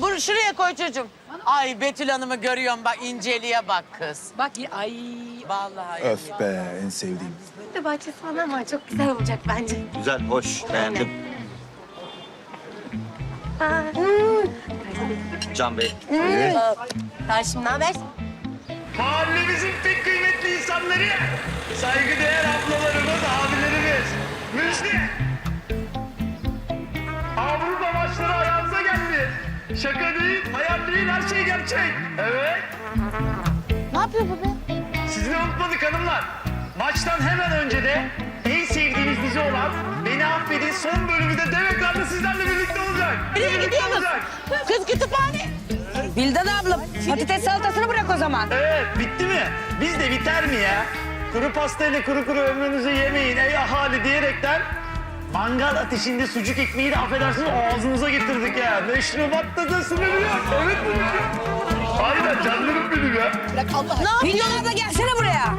bunu şuraya koy çocuğum. Ay Betül Hanım'ı görüyorum bak inceliğe bak kız. Bak ay. Vallahi. Öf be en sevdiğim. De bahçesi falan var. Çok güzel olacak bence. Güzel, hoş. Beğendim. Aa, Can Bey. Karşım ne haber? Mahallemizin pek kıymetli insanları, saygıdeğer ablalarımız, abilerimiz. Müjde! Avrupa maçları ayağınıza geldi. Şaka değil, hayal değil, her şey gerçek. Evet. Ne yapıyor bu be? Sizi de unutmadık hanımlar. Maçtan hemen önce de en sevdiğiniz dizi olan Beni Affedin son bölümü de dev ekranda sizlerle birlikte olacak. Nereye Birlikte gidiyorsunuz? olacak. Kız kütüphane. Bildan abla patates salatasını bırak o zaman. Evet, bitti mi? Biz de biter mi ya? Kuru pastayla kuru kuru ömrünüzü yemeyin ey ahali diyerekten mangal ateşinde sucuk ekmeği de affedersiniz ağzınıza getirdik ya. Meşrubatta da sınırı yok. Evet mi? Aynen canlarım benim ya. Bildan abla gelsene buraya.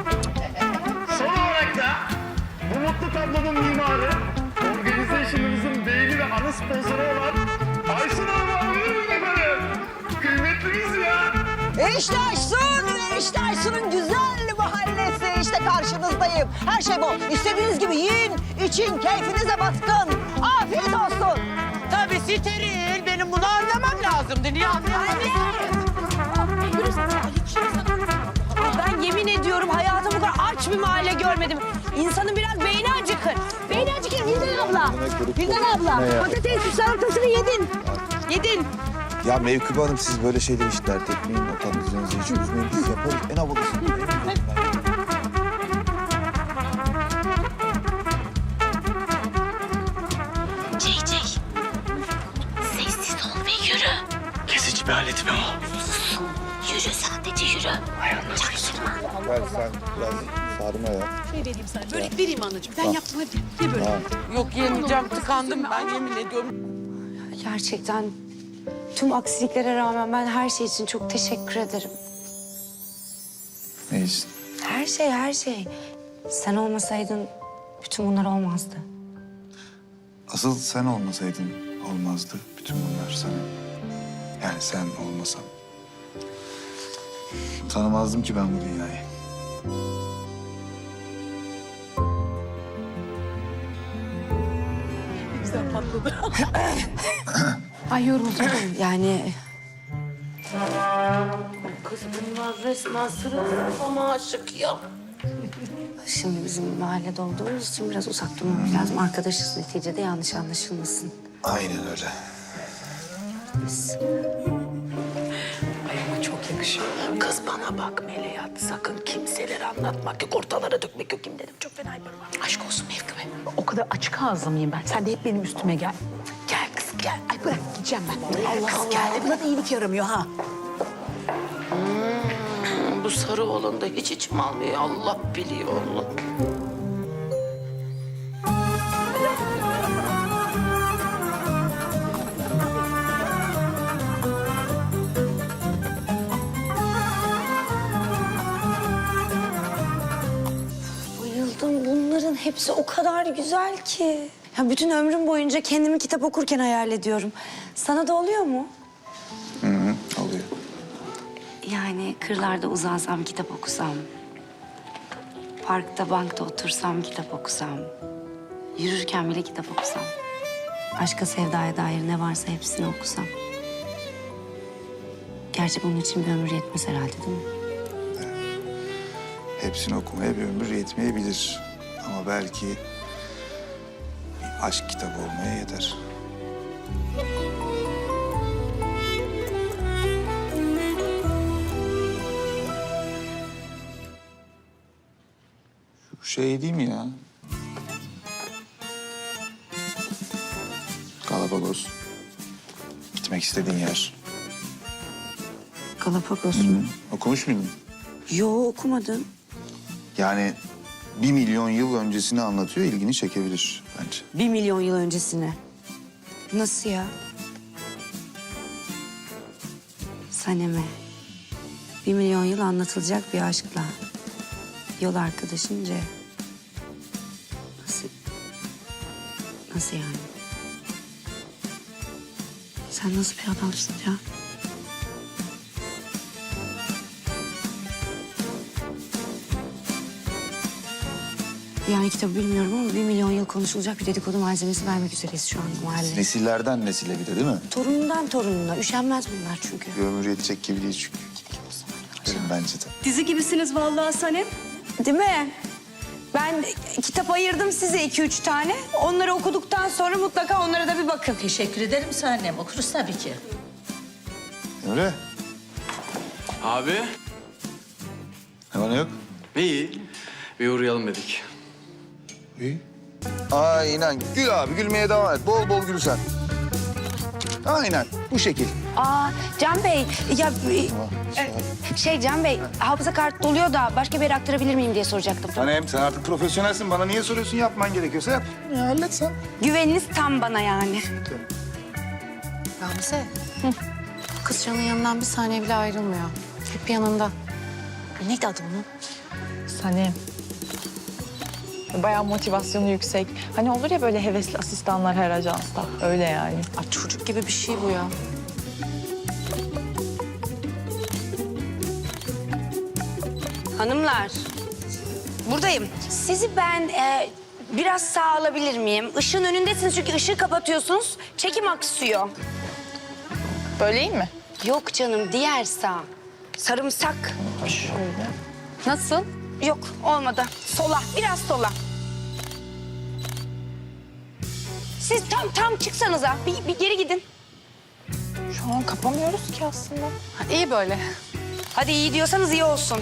Son olarak da bu mutlu tablonun mimarı, organizasyonumuzun beyni ve ana sponsoru olan Aysun Hanım'ı alıyoruz efendim. Kıymetlimiz ya. İşte Aysun, işte Aysun'un güzel. İşte karşınızdayım. Her şey bol. İstediğiniz gibi yiyin, için, keyfinize baskın. Afiyet olsun. Tabii steril. Benim bunu anlamam lazımdı. Niye anlayamadım? Ben yemin ediyorum hayatım bu kadar aç bir mahalle görmedim. İnsanın biraz beyni acıkır. Beyni acıkır Bildan abla. Bildan abla. Patates salatasını yedin. Yedin. Ya Mevkübe Hanım siz böyle şeyler hiç dert etmeyin. Vatandaşlarınızı hiç üzmeyin. Biz yaparız. En havalısını bir alet mi o? Yürü sadece yürü. Çaktırma. Gel sen biraz sarma ya. Börek vereyim anacığım. Ben yaptım hadi. Ye böyle. Yok yemeyeceğim. Tıkandım ben yemin ediyorum. Gerçekten tüm aksiliklere rağmen ben her şey için çok teşekkür ederim. Ne için? Her şey, her şey. Sen olmasaydın bütün bunlar olmazdı. Asıl sen olmasaydın olmazdı bütün bunlar sana. Yani sen olmasan. Tanımazdım ki ben bu dünyayı. Ay yoruldum. yani Kız bunlar resmen sırılsıklama aşık ya. şimdi bizim mahallede olduğumuz için biraz uzak durmamız lazım. Arkadaşız neticede yanlış anlaşılmasın. Aynen öyle. Kız bana bak Meleğat. Sakın kimselere anlatmak yok. Ortalara dökmek yok. Kim dedim çok fena yaparım. Aşk olsun Mevkime. O kadar açık ağızlı mıyım ben? Sen de hep benim üstüme gel. Gel kız gel. Ay bırak gideceğim ben. Allah kız gel. Buna da iyilik yaramıyor ha. Bu sarı oğlan da hiç içim almıyor. Allah biliyor Allah. Hepsi o kadar güzel ki. Ya bütün ömrüm boyunca kendimi kitap okurken hayal ediyorum. Sana da oluyor mu? Hı hı, oluyor. Yani kırlarda uzansam kitap okusam. Parkta bankta otursam kitap okusam. Yürürken bile kitap okusam. Aşka sevdaya dair ne varsa hepsini okusam. Gerçi bunun için bir ömür yetmez herhalde değil mi? Hepsini okumaya bir ömür yetmeyebilir. Ama belki bir aşk kitabı olmaya yeter. Şu şey değil mi ya? Galapagos. Gitmek istediğin yer. Galapagos mu? Okumuş muydun? Yo okumadım. Yani bir milyon yıl öncesini anlatıyor, ilgini çekebilir bence. Bir milyon yıl öncesine. Nasıl ya? Saneme. Bir milyon yıl anlatılacak bir aşkla. Yol arkadaşınca. Nasıl? Nasıl yani? Sen nasıl bir adamsın ya? Yani kitabı bilmiyorum ama bir milyon yıl konuşulacak bir dedikodu malzemesi vermek üzereyiz şu anda mahalleye. Nesillerden nesile bir de değil mi? Torunundan torununa. Üşenmez bunlar çünkü. Bir ömür yetecek gibi değil çünkü. Derim bence de. Dizi gibisiniz vallahi Sanem. Değil mi? Ben kitap ayırdım size iki üç tane. Onları okuduktan sonra mutlaka onlara da bir bakın. Teşekkür ederim Sanem. Okuruz tabii ki. Emre, Abi ne var ne yok? iyi. Bir uğrayalım dedik. İyi. Aynen. Gül abi, gülmeye devam et. Bol bol gül sen. Aynen, bu şekil. Aa Can Bey ya e, şey Can Bey hafıza kartı doluyor da başka bir yere aktarabilir miyim diye soracaktım. Sanem, sen artık profesyonelsin. Bana niye soruyorsun? Yapman gerekiyorsa yap. Ya, hallet sen. Güveniniz tam bana yani. Gamze. Kız Can'ın yanından bir saniye bile ayrılmıyor. Hep yanında. Neydi adı onun? Sanem. Bayağı motivasyonu yüksek. Hani olur ya böyle hevesli asistanlar her ajansta. Öyle yani. Ay çocuk gibi bir şey bu ya. Hanımlar buradayım. Sizi ben e, biraz sağ alabilir miyim? Işığın önündesiniz çünkü ışığı kapatıyorsunuz. Çekim aksıyor. Böyle iyi mi? Yok canım diğer sağ. Sarımsak. Nasıl? Yok olmadı. Sola biraz sola. Siz tam tam çıksanıza. Bir, bir geri gidin. Şu an kapamıyoruz ki aslında. İyi böyle. Hadi iyi diyorsanız iyi olsun.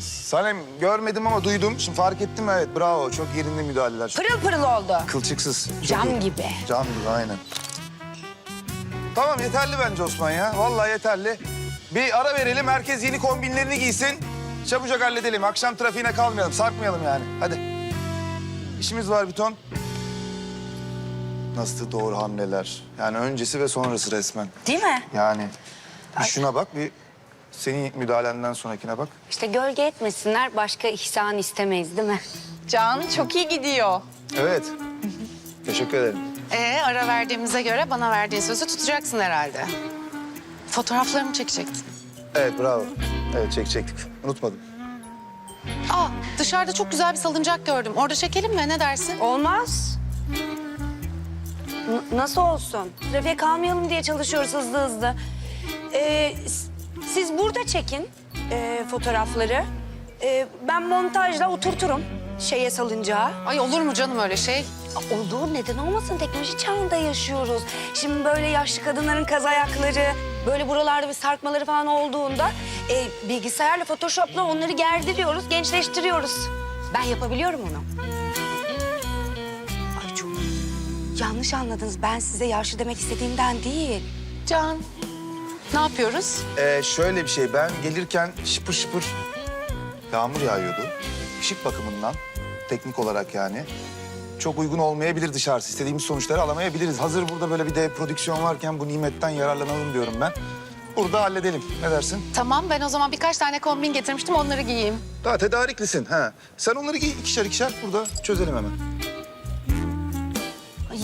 Sanem, görmedim ama duydum. Şimdi fark ettim evet. Bravo. Çok yerinde müdahaleler. Pırıl pırıl oldu. Kılçıksız. Çok Cam iyi. gibi. Cam gibi, aynen. Tamam, yeterli bence Osman ya. Vallahi yeterli. Bir ara verelim. Herkes yeni kombinlerini giysin. Çabucak halledelim. Akşam trafiğine kalmayalım. Sarkmayalım yani. Hadi. İşimiz var bir ton. Nasıl doğru hamleler. Yani öncesi ve sonrası resmen. Değil mi? Yani bir şuna bak, bir senin müdahalenden sonrakine bak. İşte gölge etmesinler başka ihsan istemeyiz değil mi? Can çok iyi gidiyor. Evet. Teşekkür ederim. Ee, ara verdiğimize göre bana verdiğin sözü tutacaksın herhalde. Fotoğraflarımı çekecektin. Evet, bravo. Evet, çekecektik. Unutmadım. Aa, dışarıda çok güzel bir salıncak gördüm. Orada çekelim mi? Ne dersin? Olmaz. N- nasıl olsun? Trafiğe kalmayalım diye çalışıyoruz hızlı hızlı. Ee, siz burada çekin e, fotoğrafları. Ee, ben montajla oturturum şeye salıncağa. Ay olur mu canım öyle şey? Olduğu neden olmasın teknoloji çağında yaşıyoruz. Şimdi böyle yaşlı kadınların kaz ayakları, böyle buralarda bir sarkmaları falan olduğunda e, bilgisayarla, photoshopla onları gerdiriyoruz, gençleştiriyoruz. Ben yapabiliyorum onu. Ay çok yanlış anladınız. Ben size yaşlı demek istediğimden değil. Can, ne yapıyoruz? Ee, şöyle bir şey, ben gelirken şıpır şıpır yağmur yağıyordu. Işık bakımından, teknik olarak yani. Çok uygun olmayabilir dışarısı. İstediğimiz sonuçları alamayabiliriz. Hazır burada böyle bir de prodüksiyon varken bu nimetten yararlanalım diyorum ben. Burada halledelim. Ne dersin? Tamam, ben o zaman birkaç tane kombin getirmiştim. Onları giyeyim. Daha tedariklisin. Ha. Sen onları giy ikişer ikişer burada çözelim hemen.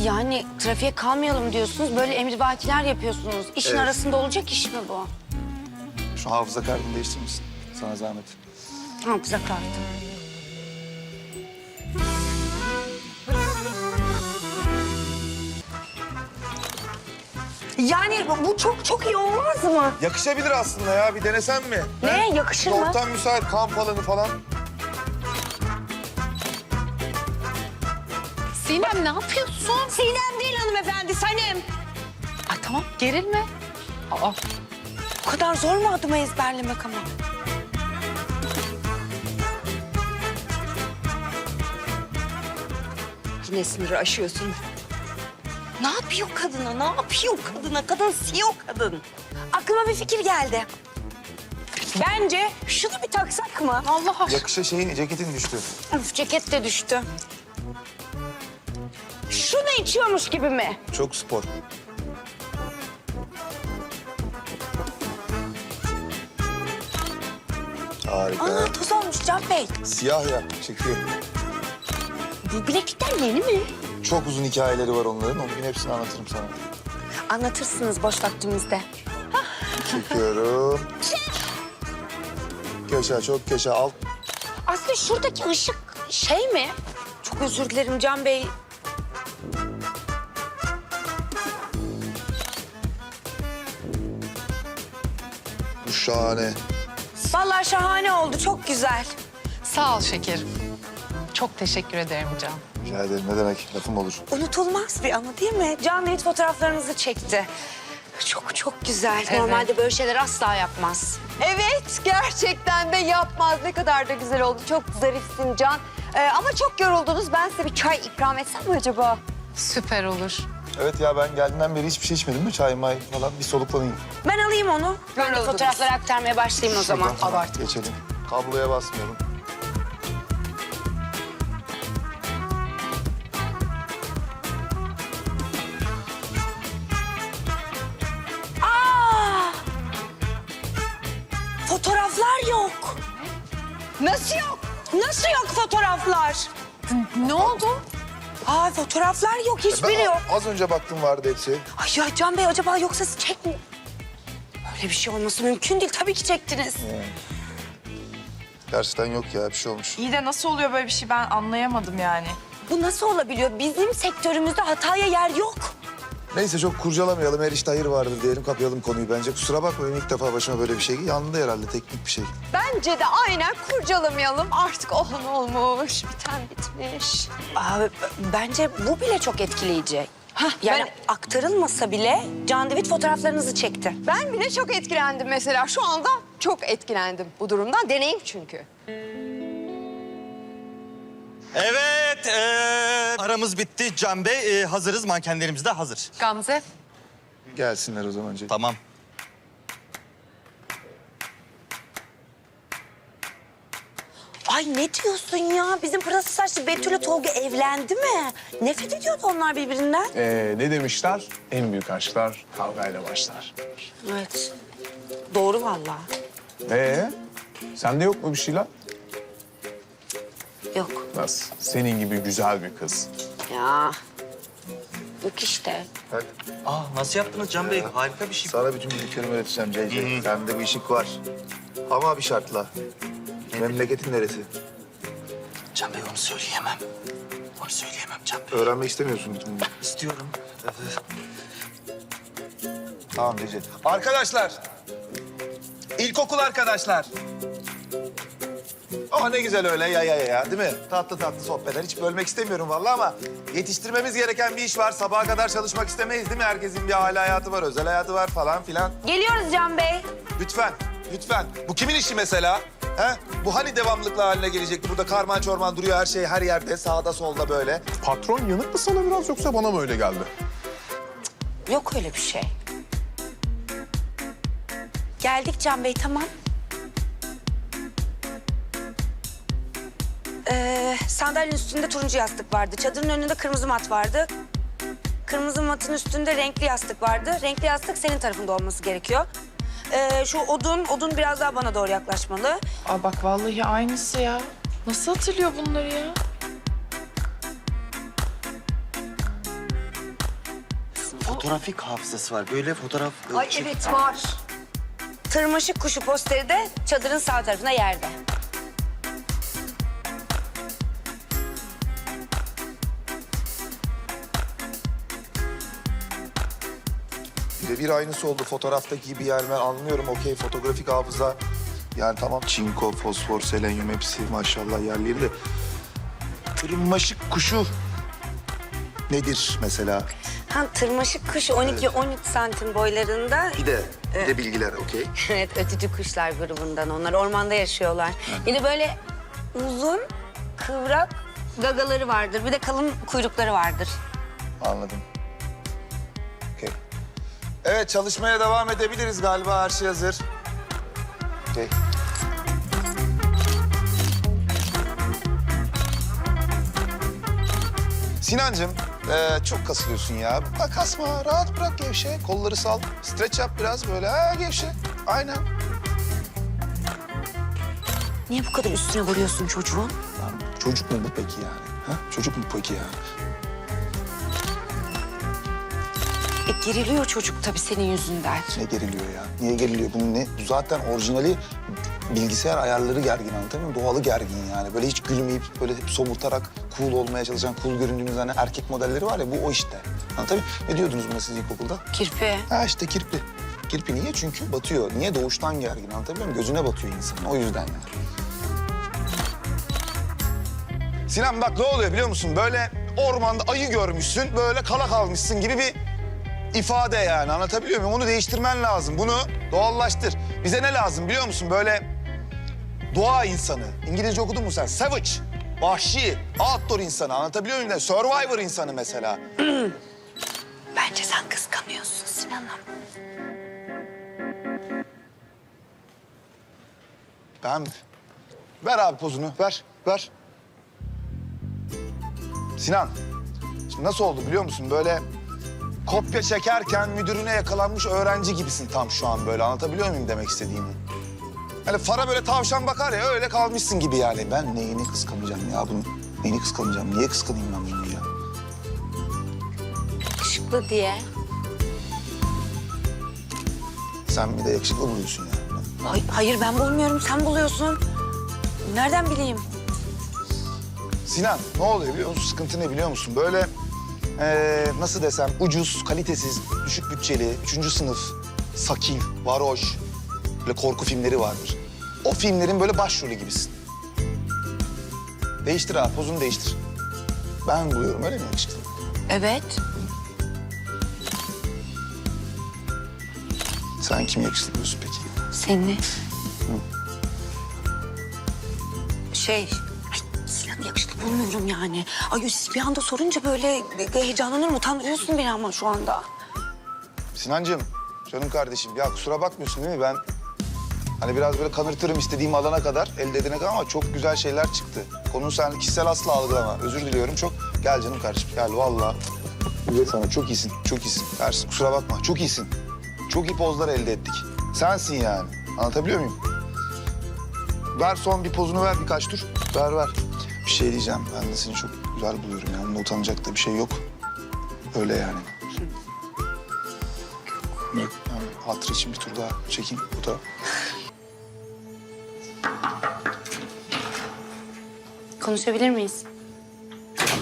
Yani trafiğe kalmayalım diyorsunuz, böyle emrivakiler yapıyorsunuz. İşin Evet. arasında olacak iş mi bu? Şu hafıza kartını değiştirir misin? Sana zahmet. Hafıza kartı. Yani bu- çok çok iyi olmaz mı? Yakışabilir aslında ya. Bir denesen mi? Ne? Yakışır mı? Ortam müsait, kamp alanı falan. Sinem ne yapıyorsun? Sinem değil hanımefendi, Sanem. Ay tamam, gerilme. Aa, Bu kadar zor mu adımı ezberlemek ama? Yine sınırı aşıyorsun. Ne yapıyor kadına? Ne yapıyor kadına? Kadın CEO kadın. Aklıma bir fikir geldi. Bence şunu bir taksak mı? Allah aşkına. Yakışa şeyin, ceketin düştü. Üf, ceket de düştü. Şunu içiyormuş gibi mi? Çok spor. Harika. Aa toz olmuş Can Bey. Siyah ya, çekiyor. Bu bileklikler yeni mi? Çok uzun hikayeleri var onların. Onun gün hepsini anlatırım sana. Anlatırsınız boş vaktimizde. Çekiyorum. Köşe çok köşe alt. Aslında şuradaki ışık şey mi? Çok özür dilerim Can Bey. Bu şahane. Vallahi şahane oldu. Çok güzel. Sağ ol şekerim. Çok teşekkür ederim Can. Rica ederim ne demek lafım olur. Unutulmaz bir anı değil mi? Can Bey fotoğraflarınızı çekti. Çok çok güzel. Evet. Normalde böyle şeyler asla yapmaz. Evet gerçekten de yapmaz. Ne kadar da güzel oldu. Çok zarifsin Can. Ee, ama çok yoruldunuz. Ben size bir çay ikram etsem mi acaba? Süper olur. Evet ya ben geldiğimden beri hiçbir şey içmedim mi? Çay may falan bir soluklanayım. Ben alayım onu. Ben de Yoruldunuz. fotoğrafları aktarmaya başlayayım o zaman. Şuradan Geçelim. Kabloya basmıyorum. Nasıl yok? Nasıl yok fotoğraflar? Ne oldu? Aa fotoğraflar yok, hiçbiri Ben yok. az önce baktım vardı hepsi. Ay ya Can Bey acaba yoksa siz çekmi... Öyle bir şey olması mümkün değil. Tabii ki çektiniz. Gerçekten yok ya bir şey olmuş. İyi de nasıl oluyor böyle bir şey ben anlayamadım yani. Bu nasıl olabiliyor? Bizim sektörümüzde hataya yer yok. Neyse çok kurcalamayalım. Her işte hayır vardır diyelim kapayalım konuyu bence. Kusura bakmayın ilk defa başıma böyle bir şey. Yandı herhalde teknik bir şey. Bence de aynen kurcalamayalım. Artık olan olmuş, biten bitmiş. Abi, bence bu bile çok etkileyici. yani ben- aktarılmasa bile Can David fotoğraflarınızı çekti. Ben bile çok etkilendim mesela. Şu anda çok etkilendim bu durumdan. Deneyim çünkü. Evet, eee, aramız bitti. Can Bey, eee, hazırız. Mankenlerimiz de hazır. Gamze. Gelsinler o zaman. Cenk. Tamam. Ay ne diyorsun ya? Bizim pırası saçlı Betül'le Tolga evlendi mi? Nefret ediyordu onlar birbirinden. Ee, ne demişler? En büyük aşklar kavgayla başlar. Evet. Doğru vallahi. Ee, sende yok mu bir şeyler? Yok. Nasıl? Senin gibi güzel bir kız. Ya. Yok işte. Bak, Aa, nasıl yaptınız Can Bey? Harika bir şey. sana bütün bildiklerimi öğreteceğim CC. Bende bu işik var. Ama bir şartla. Memleketin neresi? Can Bey onu söyleyemem. Onu söyleyemem Can Bey. Öğrenmek istemiyorsun bütün bunları. İstiyorum. Tamam CC. Arkadaşlar. İlkokul arkadaşlar. Oh ne güzel öyle ya ya ya ya değil mi? Tatlı tatlı sohbetler. Hiç bölmek istemiyorum vallahi ama yetiştirmemiz gereken bir iş var. Sabaha kadar çalışmak istemeyiz değil mi? Herkesin bir aile hayatı var, özel hayatı var falan filan. Geliyoruz Can Bey. Lütfen, lütfen. Bu kimin işi mesela? He? Bu hani devamlılıkla haline gelecekti? Burada karman çorman duruyor her şey her yerde, sağda solda böyle. Patron yanık mı sana biraz yoksa bana mı öyle geldi? Yok öyle bir şey. Geldik Can Bey tamam. Sandalyenin üstünde turuncu yastık vardı. Çadırın önünde kırmızı mat vardı. Kırmızı matın üstünde renkli yastık vardı. Renkli yastık senin tarafında olması gerekiyor. Ee, şu odun, odun biraz daha bana doğru yaklaşmalı. Aa bak vallahi aynısı ya. Nasıl hatırlıyor bunları ya? Fotoğrafik hafızası var. Böyle fotoğraf... Ay evet var. Tırmaşık kuşu posteri de çadırın sağ tarafına yerde. Birebir aynısı oldu fotoğraftaki gibi yani ben anlıyorum okey fotoğrafik hafıza. Yani tamam çinko, fosfor, selenyum hepsi maşallah yerleri de. Tırmaşık kuşu nedir mesela? Ha, tırmaşık kuş 12-13 santim boylarında. Bir de, bir de bilgiler okey. Evet, ötücü kuşlar grubundan onlar. Ormanda yaşıyorlar. Bir de böyle uzun, kıvrak gagaları vardır. Bir de kalın kuyrukları vardır. Anladım. Evet çalışmaya devam edebiliriz galiba her şey hazır. Okey. Sinancığım eee, çok kasılıyorsun ya. Bak kasma rahat bırak gevşe. Kolları sal. Streç yap biraz böyle. Ha gevşe. Aynen. Niye bu kadar üstüne vuruyorsun çocuğun? Lan çocuk mu bu peki yani? Ha? Çocuk mu peki yani? Geriliyor çocuk tabii senin yüzünden. Ne geriliyor ya? Niye geriliyor? Bunun ne? Bu zaten orijinali bilgisayar ayarları gergin anlatabiliyor muyum? Doğalı gergin yani. Böyle hiç gülmeyip böyle hep somurtarak cool olmaya çalışan, cool göründüğünüz hani erkek modelleri var ya bu o işte. Anlatabiliyor muyum? Ne diyordunuz buna siz ilkokulda? Kirpi. Ha işte kirpi. Kirpi niye? Çünkü batıyor. Niye? Doğuştan gergin anlatabiliyor muyum? Gözüne batıyor insanın. O yüzden yani. Sinan bak ne oluyor biliyor musun? Böyle ormanda ayı görmüşsün, böyle kala kalmışsın gibi bir ifade yani. Anlatabiliyor muyum? Onu değiştirmen lazım. Bunu doğallaştır. Bize ne lazım biliyor musun? Böyle doğa insanı. İngilizce okudun mu sen? Savage. Vahşi, outdoor insanı. Anlatabiliyor muyum? Survivor insanı mesela. Bence sen kıskanıyorsun Sinan'ım. Ben... Ver abi pozunu, ver, ver. Sinan, şimdi nasıl oldu biliyor musun? Böyle kopya çekerken müdürüne yakalanmış öğrenci gibisin tam şu an böyle. Anlatabiliyor muyum demek istediğimi? Hani fara böyle tavşan bakar ya öyle kalmışsın gibi yani. Ben neyini kıskanacağım ya bunu? Neyini kıskanacağım? Niye kıskanayım ben bunu ya? Yakışıklı diye. Sen bir de yakışıklı buluyorsun ya. Ay, hayır ben bulmuyorum sen buluyorsun. Nereden bileyim? Sinan ne oluyor biliyor musun? Sıkıntı ne biliyor musun? Böyle eee, nasıl desem ucuz, kalitesiz, düşük bütçeli, üçüncü sınıf, sakin, varoş, böyle korku filmleri vardır. O filmlerin böyle başrolü gibisin. Değiştir abi, pozunu değiştir. Ben buluyorum öyle mi yakışıklı? Evet. Sen kim yakışıklı buluyorsun peki? Seni. Şey, ay, Bulmuyorum yani. Ay siz bir anda sorunca böyle heyecanlanırım, utandırıyorsun beni ama şu anda. Sinancığım, canım kardeşim ya kusura bakmıyorsun değil mi? Ben hani biraz böyle kanırtırım istediğim alana kadar, elde edene kadar ama çok güzel şeyler çıktı. Konuyu sen kişisel asla algılama. Özür diliyorum çok. Gel canım kardeşim, gel vallahi. Güzel sana, çok iyisin, çok iyisin. Ersin kusura bakma, çok iyisin. Çok iyi pozlar elde ettik. Sensin yani. Anlatabiliyor muyum? Ver son bir pozunu ver birkaç tur. Ver ver. Bir şey diyeceğim. Ben de seni çok güzel buluyorum. Yani utanacak da bir şey yok. Öyle yani. Yok, yani hatır için bir tur daha çekeyim. Bu da Konuşabilir miyiz?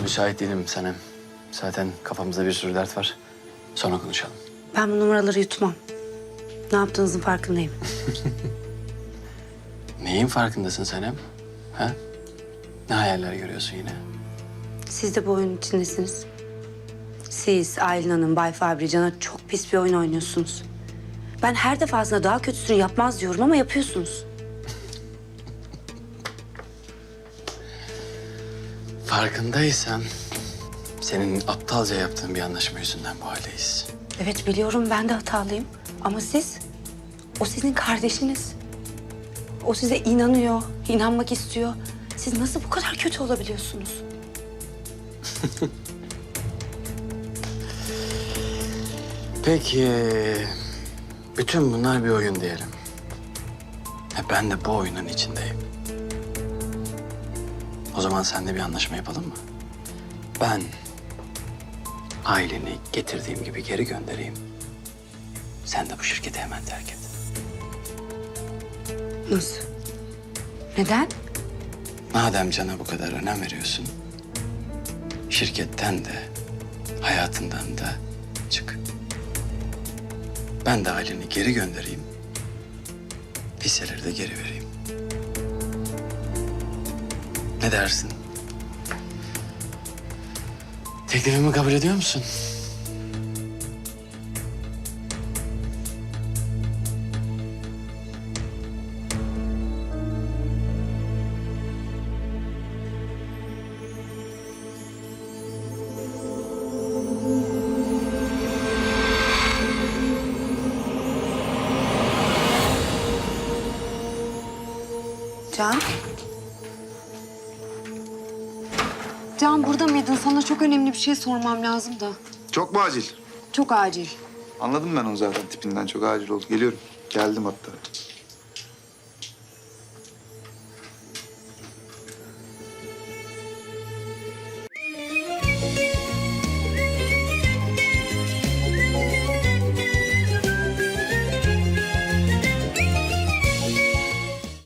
Müsait değilim Sanem. Zaten kafamızda bir sürü dert var. Sonra konuşalım. Ben bu numaraları yutmam. Ne yaptığınızın farkındayım. Neyin farkındasın Sanem? Ha? Ne hayaller görüyorsun yine? Siz de bu oyunun içindesiniz. Siz, Aylin Hanım, Bay Fabri, Can'a çok pis bir oyun oynuyorsunuz. Ben her defasında daha kötüsünü yapmaz diyorum ama yapıyorsunuz. Farkındaysan senin aptalca yaptığın bir anlaşma yüzünden bu haldeyiz. Evet biliyorum ben de hatalıyım. Ama siz, o sizin kardeşiniz. O size inanıyor, inanmak istiyor. Siz nasıl bu kadar kötü olabiliyorsunuz? Peki bütün bunlar bir oyun diyelim. E ben de bu oyunun içindeyim. O zaman seninle bir anlaşma yapalım mı? Ben aileni getirdiğim gibi geri göndereyim. Sen de bu şirketi hemen terk et. Nasıl? Neden? Madem cana bu kadar önem veriyorsun, şirketten de, hayatından da çık. Ben de aileni geri göndereyim, hisseleri de geri vereyim. Ne dersin? Teklifimi kabul ediyor musun? Can, Can burada mıydın? Sana çok önemli bir şey sormam lazım da. Çok mu acil? Çok acil. Anladım ben onu zaten tipinden. Çok acil oldu. Geliyorum. Geldim hatta.